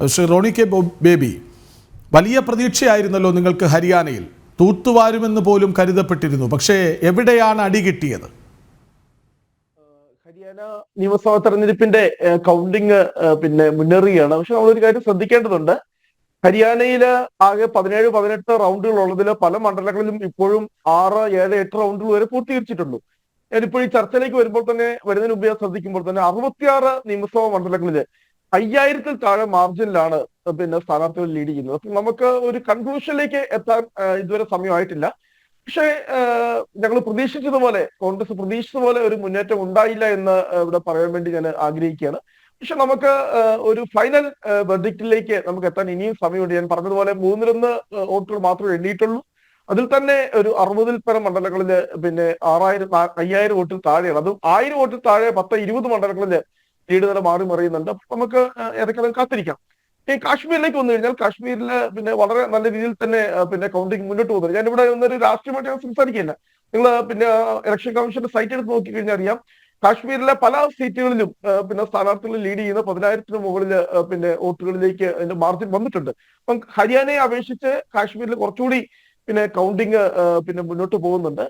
Shri Roni K baby. വലിയ പ്രതീക്ഷയായിരുന്നല്ലോ നിങ്ങൾക്ക് ഹരിയാനയിൽ. തൂത്തുവാരുമെന്ന് പോലും കരുതപ്പെട്ടിരുന്നു. പക്ഷേ എവിടെയാണ് അടി കിട്ടിയത്? ഹരിയാന നിയമസഭാ തെരഞ്ഞെടുപ്പിന്റെ കൗണ്ടിങ് പിന്നെ മുന്നേറുകയാണ്. പക്ഷെ നമ്മളൊരു കാര്യം ശ്രദ്ധിക്കേണ്ടതുണ്ട്. ഹരിയാനയിൽ ആകെ പതിനേഴ് പതിനെട്ട് റൗണ്ടുകൾ ഉള്ളതിൽ പല മണ്ഡലങ്ങളിലും ഇപ്പോഴും ആറ് ഏഴ് എട്ട് റൗണ്ടുകൾ വരെ പൂർത്തീകരിച്ചിട്ടുള്ളൂ ഞാനിപ്പോൾ ഈ ചർച്ചയിലേക്ക് വരുമ്പോൾ തന്നെ വരുന്നതിന് ഞാൻ ശ്രദ്ധിക്കുമ്പോൾ തന്നെ അറുപത്തിയാറ് നിയമസഭാ മണ്ഡലങ്ങളിൽ അയ്യായിരത്തിൽ താഴെ മാർജിനിലാണ് പിന്നെ സ്ഥാനാർത്ഥികൾ ലീഡ് ചെയ്യുന്നത്. നമുക്ക് ഒരു കൺക്ലൂഷനിലേക്ക് എത്താൻ ഇതുവരെ സമയമായിട്ടില്ല. പക്ഷേ ഞങ്ങൾ പ്രതീക്ഷിച്ചതുപോലെ കോൺഗ്രസ് പ്രതീക്ഷിച്ചതുപോലെ ഒരു മുന്നേറ്റം ഉണ്ടായില്ല എന്ന് ഇവിടെ പറയാൻ വേണ്ടി ഞാൻ ആഗ്രഹിക്കുകയാണ്. പക്ഷെ നമുക്ക് ഒരു ഫൈനൽ വെർഡിക്റ്റിലേക്ക് നമുക്ക് എത്താൻ ഇനിയും സമയമുണ്ട്. ഞാൻ പറഞ്ഞതുപോലെ മൂന്നിലൊന്ന് വോട്ടുകൾ മാത്രമേ എണ്ണിയിട്ടുള്ളൂ. അതിൽ തന്നെ ഒരു അറുപതിൽ പരം മണ്ഡലങ്ങളിൽ പിന്നെ ആറായിരം അയ്യായിരം വോട്ടിൽ താഴെയാണ്. അതും ആയിരം വോട്ടിൽ താഴെ പത്ത് ഇരുപത് മണ്ഡലങ്ങളിൽ ലീഡ് നില മാറി മറിയുന്നുണ്ട്. നമുക്ക് ഏതൊക്കെ കാത്തിരിക്കാം. ഈ കാശ്മീരിലേക്ക് വന്നു കഴിഞ്ഞാൽ കാശ്മീരിൽ പിന്നെ വളരെ നല്ല രീതിയിൽ തന്നെ പിന്നെ കൗണ്ടിങ് മുന്നോട്ട് പോകുന്നത് ഞാൻ ഇവിടെ ഒന്നൊരു രാഷ്ട്രീയമായിട്ട് ഞാൻ സംസാരിക്കില്ല നിങ്ങൾ പിന്നെ ഇലക്ഷൻ കമ്മീഷന്റെ സൈറ്റ് എടുത്ത് നോക്കി കഴിഞ്ഞാൽ അറിയാം കാശ്മീരിലെ പല സീറ്റുകളിലും പിന്നെ സ്ഥാനാർത്ഥികൾ ലീഡ് ചെയ്യുന്ന പതിനായിരത്തിന് മുകളിൽ പിന്നെ വോട്ടുകളിലേക്ക് അതിന്റെ മാർജിൻ വന്നിട്ടുണ്ട്. അപ്പം ഹരിയാനയെ അപേക്ഷിച്ച് കാശ്മീരിൽ കുറച്ചുകൂടി പിന്നെ കൗണ്ടിങ് പിന്നെ മുന്നോട്ട് പോകുന്നുണ്ട്.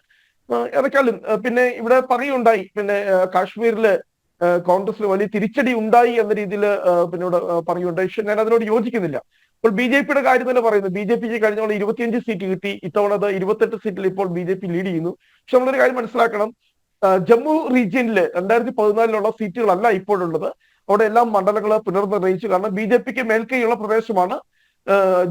ഏതൊക്കെയാലും പിന്നെ ഇവിടെ പറയുണ്ടായി പിന്നെ കാശ്മീരിലെ കോൺഗ്രസിന് വലിയ തിരിച്ചടി ഉണ്ടായി എന്ന രീതിയിൽ പിന്നോട് പറയുന്നുണ്ട്. ഞാൻ അതിനോട് യോജിക്കുന്നില്ല. ഇപ്പോൾ ബി ജെ പിയുടെ കാര്യം തന്നെ പറയുന്നു. ബി ജെ പിക്ക് കഴിഞ്ഞ ഇരുപത്തിയഞ്ച് സീറ്റ് കിട്ടി. ഇത്തവണ അത് ഇരുപത്തെട്ട് സീറ്റിൽ ഇപ്പോൾ ബി ജെ പി ലീഡ് ചെയ്യുന്നു. പക്ഷെ നമ്മളൊരു കാര്യം മനസ്സിലാക്കണം. ജമ്മു റീജിയനിൽ രണ്ടായിരത്തി പതിനാലിലുള്ള സീറ്റുകളല്ല ഇപ്പോഴുള്ളത്. അവിടെ എല്ലാം മണ്ഡലങ്ങൾ പുനർനിർണയിച്ചു. കാരണം ബി ജെ പിക്ക് മേൽക്കൈയുള്ള പ്രദേശമാണ്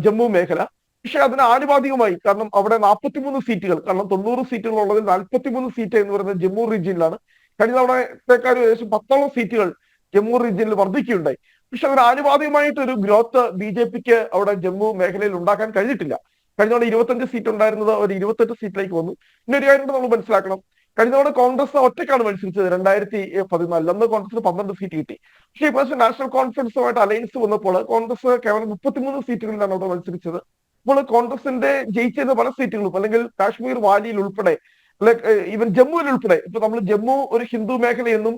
ജമ്മു മേഖല. പക്ഷെ അതിന് ആനുപാതികമായി കാരണം അവിടെ നാൽപ്പത്തിമൂന്ന് സീറ്റുകൾ കാരണം തൊണ്ണൂറ് സീറ്റുകൾ ഉള്ളതിൽ നാൽപ്പത്തിമൂന്ന് സീറ്റ് എന്ന് പറയുന്നത് ജമ്മു റീജിയനിലാണ്. കഴിഞ്ഞ തവണത്തേക്കാൾ ഏകദേശം പത്തോളം സീറ്റുകൾ ജമ്മു റീജിയനിൽ വർദ്ധിക്കുകയുണ്ടായി പക്ഷെ അവർ ആനുപാതികമായിട്ട് ഒരു ഗ്രോത്ത് ബി ജെ പിക്ക് അവിടെ ജമ്മു മേഖലയിൽ ഉണ്ടാക്കാൻ കഴിഞ്ഞിട്ടില്ല. കഴിഞ്ഞ തവണ ഇരുപത്തഞ്ച് സീറ്റ് ഉണ്ടായിരുന്നത് ഒരു ഇരുപത്തെട്ട് സീറ്റിലേക്ക് വന്നു. പിന്നെ ഒരു കാര്യം നമ്മൾ മനസ്സിലാക്കണം. കഴിഞ്ഞ തവണ കോൺഗ്രസ് ഒറ്റയ്ക്കാണ് മത്സരിച്ചത് രണ്ടായിരത്തി പതിനാലിൽ അന്ന് കോൺഗ്രസ് പന്ത്രണ്ട് സീറ്റ് കിട്ടി. പക്ഷേ ഇപ്രാവശ്യം നാഷണൽ കോൺഫറൻസുമായിട്ട് അലയൻസ് വന്നപ്പോൾ കോൺഗ്രസ് കേവലം മുപ്പത്തിമൂന്ന് സീറ്റുകളിലാണ് അവിടെ മത്സരിച്ചത്. അപ്പോൾ കോൺഗ്രസിന്റെ ജയിച്ചിരുന്ന പല സീറ്റുകളും അല്ലെങ്കിൽ കാശ്മീർ വാലിയിൽ ഉൾപ്പെടെ ഈവൻ ജമ്മുവിൽ ഉൾപ്പെടെ. ഇപ്പൊ നമ്മൾ ജമ്മു ഒരു ഹിന്ദു മേഖലയെന്നും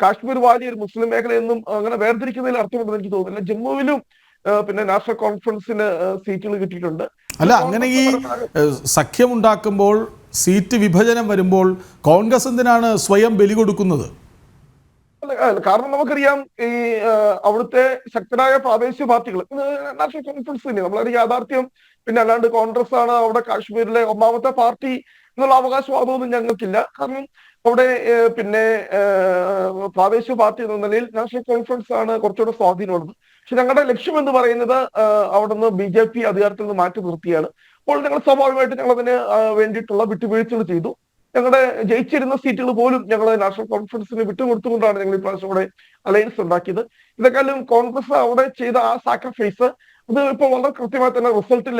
കാശ്മീർ വാലി ഒരു മുസ്ലിം മേഖലയെന്നും അങ്ങനെ വേർതിരിക്കുന്നതിൽ അർത്ഥമുണ്ടെന്ന് എനിക്ക് തോന്നുന്നില്ല. ജമ്മുവിലും ഏഹ് പിന്നെ നാഷണൽ കോൺഫറൻസിന് സീറ്റുകൾ കിട്ടിയിട്ടുണ്ട്. അല്ല അങ്ങനെ ഈ സഖ്യമുണ്ടാക്കുമ്പോൾ സീറ്റ് വിഭജനം വരുമ്പോൾ കോൺഗ്രസ് എന്തിനാണ് സ്വയം ബലി കൊടുക്കുന്നത്? കാരണം നമുക്കറിയാം ഈ അവിടുത്തെ ശക്തരായ പ്രാദേശിക പാർട്ടികൾ നാഷണൽ കോൺഫറൻസ് തന്നെ നമ്മളൊരു യാഥാർത്ഥ്യം പിന്നെ അല്ലാണ്ട് കോൺഗ്രസ് ആണ് അവിടെ കാശ്മീരിലെ ഒന്നാമത്തെ പാർട്ടി എന്നുള്ള അവകാശവാദമൊന്നും ഞങ്ങൾക്കില്ല. കാരണം അവിടെ പിന്നെ പ്രാദേശിക പാർട്ടി എന്ന നിലയിൽ നാഷണൽ കോൺഫറൻസ് ആണ് കുറച്ചുകൂടെ സ്വാധീനമുള്ളത്. പക്ഷെ ഞങ്ങളുടെ ലക്ഷ്യം എന്ന് പറയുന്നത് അവിടെ അവിടുന്ന് ബി ജെ പി അധികാരത്തിൽ നിന്ന് മാറ്റി നിർത്തിയാണ്. അപ്പോൾ ഞങ്ങൾ സ്വാഭാവികമായിട്ട് ഞങ്ങൾ അതിന് വേണ്ടിയിട്ടുള്ള വിട്ടുവീഴ്ചകൾ ചെയ്തു. ഞങ്ങളുടെ ജയിച്ചിരുന്ന സീറ്റുകൾ പോലും ഞങ്ങൾ നാഷണൽ കോൺഫറൻസിന് വിട്ടുകൊടുത്തുകൊണ്ടാണ് ഞങ്ങൾ ഈ ഇപ്രാവശ്യം അവിടെ അലയൻസ് ഉണ്ടാക്കിയത്. ഇതൊക്കെയാലും കോൺഗ്രസ് അവിടെ ചെയ്ത ആ സാക്രിഫൈസ് അത് ഇപ്പോൾ വളരെ കൃത്യമായി തന്നെ റിസൾട്ടിൽ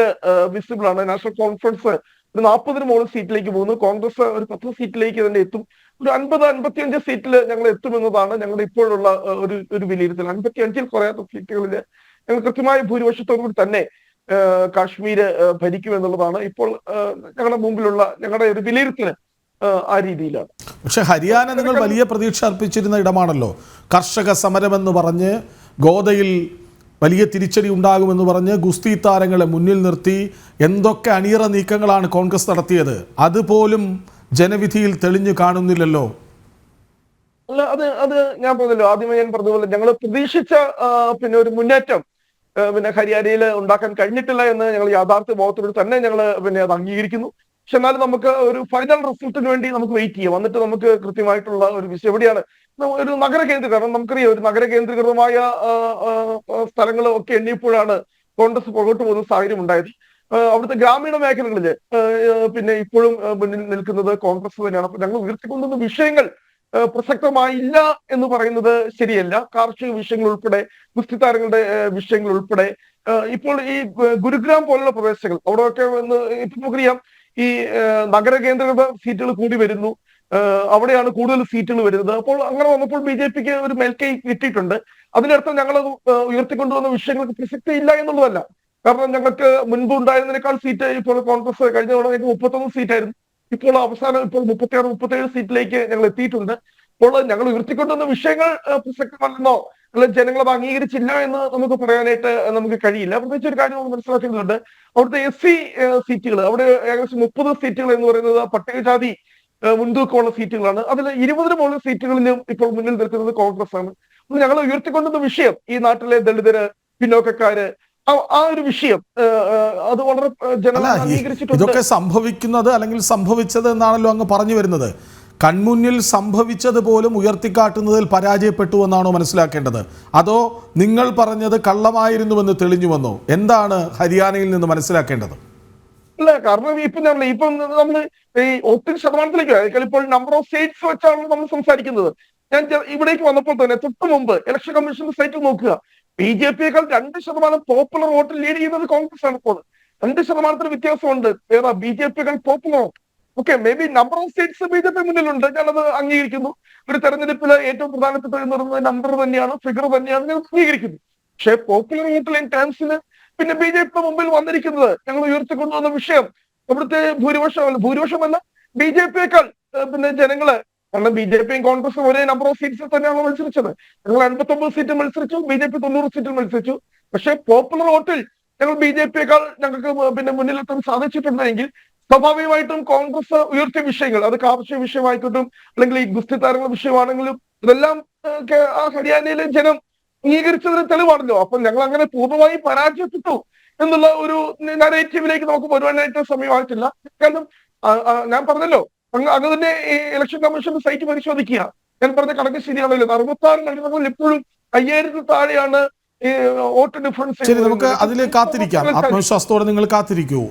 വിസിബിൾ ആണ്. നാഷണൽ കോൺഫറൻസ് ഒരു നാൽപ്പതിന് മുകളിൽ സീറ്റിലേക്ക് പോകുന്നു. കോൺഗ്രസ് ഒരു പത്ത് സീറ്റിലേക്ക് തന്നെ എത്തും. ഒരു അൻപത് അൻപത്തിയഞ്ച് സീറ്റിൽ ഞങ്ങൾ എത്തുമെന്നതാണ് ഞങ്ങളുടെ ഇപ്പോഴുള്ള ഒരു ഒരു വിലയിരുത്തൽ. അൻപത്തി അഞ്ചിൽ കുറയാത്ത സീറ്റുകളിൽ ഞങ്ങൾ കൃത്യമായ ഭൂരിപക്ഷത്തോടു കൂടി തന്നെ കാശ്മീര് ഭരിക്കുമെന്നുള്ളതാണ് ഇപ്പോൾ ഞങ്ങളുടെ മുമ്പിലുള്ള ഞങ്ങളുടെ ഒരു വിലയിരുത്തൽ ആ രീതിയിലാണ്. പക്ഷെ ഹരിയാന നിങ്ങൾ വലിയ പ്രതീക്ഷ അർപ്പിച്ചിരുന്ന ഇടമാണല്ലോ. കർഷക സമരമെന്ന് പറഞ്ഞ് ഗോദയിൽ വലിയ തിരിച്ചടി ഉണ്ടാകുമെന്ന് പറഞ്ഞ് ഗുസ്തി താരങ്ങളെ മുന്നിൽ നിർത്തി എന്തൊക്കെ അണിയറ നീക്കങ്ങളാണ് കോൺഗ്രസ് നടത്തിയത്? അതുപോലും ജനവിധിയിൽ തെളിഞ്ഞു കാണുന്നില്ലല്ലോ. അല്ല അത് അത് ഞാൻ പറഞ്ഞല്ലോ. ആദ്യമേ ഞാൻ പറഞ്ഞ പോലെ ഞങ്ങൾ പ്രതീക്ഷിച്ച പിന്നെ ഒരു മുന്നേറ്റം പിന്നെ ഹരിയാനയിൽ ഉണ്ടാക്കാൻ കഴിഞ്ഞിട്ടില്ല എന്ന് ഞങ്ങൾ യാഥാർത്ഥ്യ ബോധത്തോട് തന്നെ ഞങ്ങൾ പിന്നെ അത് അംഗീകരിക്കുന്നു. പക്ഷെ എന്നാലും നമുക്ക് ഒരു ഫൈനൽ റിസൾട്ടിന് വേണ്ടി നമുക്ക് വെയിറ്റ് ചെയ്യാം. വന്നിട്ട് നമുക്ക് കൃത്യമായിട്ടുള്ള ഒരു വിഷയം. എവിടെയാണ്? ഒരു നഗര കേന്ദ്രീകരണം. നമുക്കറിയാം ഒരു നഗര കേന്ദ്രീകൃതമായ സ്ഥലങ്ങൾ ഒക്കെ എണ്ണിയപ്പോഴാണ് കോൺഗ്രസ് പുറകോട്ട് പോകുന്ന സാഹചര്യം ഉണ്ടായത്. അവിടുത്തെ ഗ്രാമീണ മേഖലകളിൽ പിന്നെ ഇപ്പോഴും മുന്നിൽ നിൽക്കുന്നത് കോൺഗ്രസ് തന്നെയാണ്. അപ്പൊ ഞങ്ങൾ ഉയർത്തിക്കൊണ്ടുവന്ന വിഷയങ്ങൾ പ്രസക്തമായില്ല എന്ന് പറയുന്നത് ശരിയല്ല. കാർഷിക വിഷയങ്ങൾ ഉൾപ്പെടെ ഗുസ്തി താരങ്ങളുടെ വിഷയങ്ങൾ ഉൾപ്പെടെ ഇപ്പോൾ ഈ ഗുരുഗ്രാം പോലുള്ള പ്രദേശങ്ങൾ അവിടെയൊക്കെ ഇപ്പൊ നമുക്കറിയാം ഈ നഗര കേന്ദ്രങ്ങളുടെ സീറ്റുകൾ കൂടി വരുന്നു. അവിടെയാണ് കൂടുതൽ സീറ്റുകൾ വരുന്നത്. അപ്പോൾ അങ്ങനെ വന്നപ്പോൾ ബി ജെ പിക്ക് ഒരു മേൽക്കൈ കിട്ടിയിട്ടുണ്ട്. അതിനർത്ഥം ഞങ്ങൾ ഉയർത്തിക്കൊണ്ടുവന്ന വിഷയങ്ങൾക്ക് പ്രസക്തി ഇല്ല എന്നുള്ളതല്ല. കാരണം ഞങ്ങൾക്ക് മുൻപ് ഉണ്ടായിരുന്നതിനേക്കാൾ സീറ്റ് ഇപ്പോൾ കോൺഗ്രസ് കഴിഞ്ഞ തവണ ഞങ്ങൾക്ക് മുപ്പത്തൊന്ന് സീറ്റായിരുന്നു. ഇപ്പോൾ അവസാനം ഇപ്പോൾ മുപ്പത്തിയാറ് മുപ്പത്തേഴ് സീറ്റിലേക്ക് ഞങ്ങൾ എത്തിയിട്ടുണ്ട്. അപ്പോൾ ഞങ്ങൾ ഉയർത്തിക്കൊണ്ടുവന്ന വിഷയങ്ങൾ പ്രസക്തമല്ലെന്നോ ജനങ്ങൾ അത് അംഗീകരിച്ചില്ല എന്ന് നമുക്ക് പറയാനായിട്ട് നമുക്ക് കഴിയില്ല. പ്രത്യേകിച്ച് ഒരു കാര്യം നമ്മൾ മനസ്സിലാക്കുന്നുണ്ട് അവിടുത്തെ എസ് സി സീറ്റുകൾ അവിടെ ഏകദേശം മുപ്പത് സീറ്റുകൾ എന്ന് പറയുന്നത് പട്ടികജാതി മുൻതൂക്കമുള്ള സീറ്റുകളാണ്. അതിൽ ഇരുപതിന് മുകളിൽ സീറ്റുകളിലും ഇപ്പോൾ മുന്നിൽ നിൽക്കുന്നത് കോൺഗ്രസ് ആണ് ഞങ്ങൾ ഉയർത്തിക്കൊണ്ടുവന്ന വിഷയം ഈ നാട്ടിലെ ദളിതര് പിന്നോക്കക്കാര് ആ- ഒരു വിഷയം അത് വളരെ ജനങ്ങളെ ജനങ്ങൾ അംഗീകരിച്ചിട്ടുണ്ട്. ഇതൊക്കെ സംഭവിക്കുന്നത് അല്ലെങ്കിൽ സംഭവിച്ചത് എന്നാണല്ലോ അങ്ങ് പറഞ്ഞു വരുന്നത്. കൺമുന്നിൽ സംഭവിച്ചത് പോലും ഉയർത്തിക്കാട്ടുന്നതിൽ പരാജയപ്പെട്ടു എന്നാണോ മനസ്സിലാക്കേണ്ടത്? അതോ നിങ്ങൾ പറഞ്ഞത് കള്ളമായിരുന്നുവെന്ന് തെളിഞ്ഞുവെന്നോ എന്താണ് ഹരിയാനയിൽ നിന്ന് മനസ്സിലാക്കേണ്ടത്? അല്ല കാരണം ഇപ്പം നമ്മൾ ഇപ്പം നമ്മൾ ഈ ഒത്തിരി ശതമാനത്തിലേക്ക് ഇപ്പോൾ നമ്പർ ഓഫ് സ്റ്റേറ്റ്സ് വെച്ചാണ് നമ്മൾ സംസാരിക്കുന്നത്. ഞാൻ ഇവിടേക്ക് വന്നപ്പോൾ തന്നെ തൊട്ട് മുമ്പ് ഇലക്ഷൻ കമ്മീഷന്റെ സൈറ്റിൽ നോക്കുക. ബി ജെ പിയേക്കാൾ രണ്ട് ശതമാനം പോപ്പുലർ വോട്ട് ലീഡ് ചെയ്യുന്നത് കോൺഗ്രസ് ആണ് ഇപ്പോൾ. രണ്ട് ശതമാനത്തിന് വ്യത്യാസമുണ്ട്. ഏതാ B J പിയേക്കാൾ popular okay may be number of seats B J P മുന്നിലുണ്ട്. ഞാനത് അംഗീകരിക്കുന്നു. ഒരു തെരഞ്ഞെടുപ്പിൽ ഏറ്റവും പ്രധാനപ്പെട്ട എന്ന് പറയുന്നത് നമ്പർ തന്നെയാണ് ഫിഗർ തന്നെയാണ് ഞാൻ അംഗീകരിക്കുന്നു പക്ഷേ പോപ്പുലർ വോട്ടിൽ ഇൻ ടേംസിന് പിന്നെ ബി ജെ പി മുമ്പിൽ വന്നിരിക്കുന്നത് ഞങ്ങൾ ഉയർത്തിക്കൊണ്ടുവന്ന വിഷയം. അവിടുത്തെ ഭൂരിപക്ഷമല്ല ഭൂരിപക്ഷമല്ല ബി ജെ പിയേക്കാൾ പിന്നെ ജനങ്ങൾ. കാരണം ബി ജെ പിയും കോൺഗ്രസും ഒരേ നമ്പർ ഓഫ് സീറ്റ്സിൽ തന്നെയാണ് മത്സരിച്ചത്. ഞങ്ങൾ എൺപത്തി ഒമ്പത് സീറ്റ് മത്സരിച്ചു ബി ജെ പി തൊണ്ണൂറ് സീറ്റിൽ മത്സരിച്ചു. പക്ഷേ പോപ്പുലർ വോട്ടിൽ ഞങ്ങൾ ബി ജെ പിയേക്കാൾ ഞങ്ങൾക്ക് പിന്നെ മുന്നിലെത്താൻ സാധിച്ചിട്ടുണ്ടെങ്കിൽ സ്വാഭാവികമായിട്ടും കോൺഗ്രസ് ഉയർത്തിയ വിഷയങ്ങൾ അത് കാർഷിക വിഷയമായിക്കോട്ടും അല്ലെങ്കിൽ ഈ ഗുസ്തി താരങ്ങളുടെ വിഷയമാണെങ്കിലും ഇതെല്ലാം ആ ഹരിയാനയിലെ ജനം അംഗീകരിച്ചതിന് തെളിവാണല്ലോ. അപ്പൊ ഞങ്ങൾ അങ്ങനെ പൂർണമായി പരാജയപ്പെട്ടു എന്നുള്ള ഒരു നരേറ്റീവിലേക്ക് നമുക്ക് വരുവാനായിട്ട് സമയമായിട്ടില്ല കാരണം ഞാൻ പറഞ്ഞല്ലോ അങ്ങ് അങ്ങ് തന്നെ ഈ ഇലക്ഷൻ കമ്മീഷന്റെ സൈറ്റ് പരിശോധിക്കുക. ഞാൻ പറഞ്ഞ കണക്ക് ശരിയാണല്ലോ. അറുപത്തി ആറ് മണ്ഡലങ്ങളിൽ ഇപ്പോഴും അയ്യായിരത്തിൽ താഴെയാണ് ഈ വോട്ട് ഡിഫറൻസ് ശരി നമുക്ക് അതിൽ കാത്തിരിക്കാം. ആത്മവിശ്വാസത്തോടെ നിങ്ങൾ കാത്തിരിക്കൂ.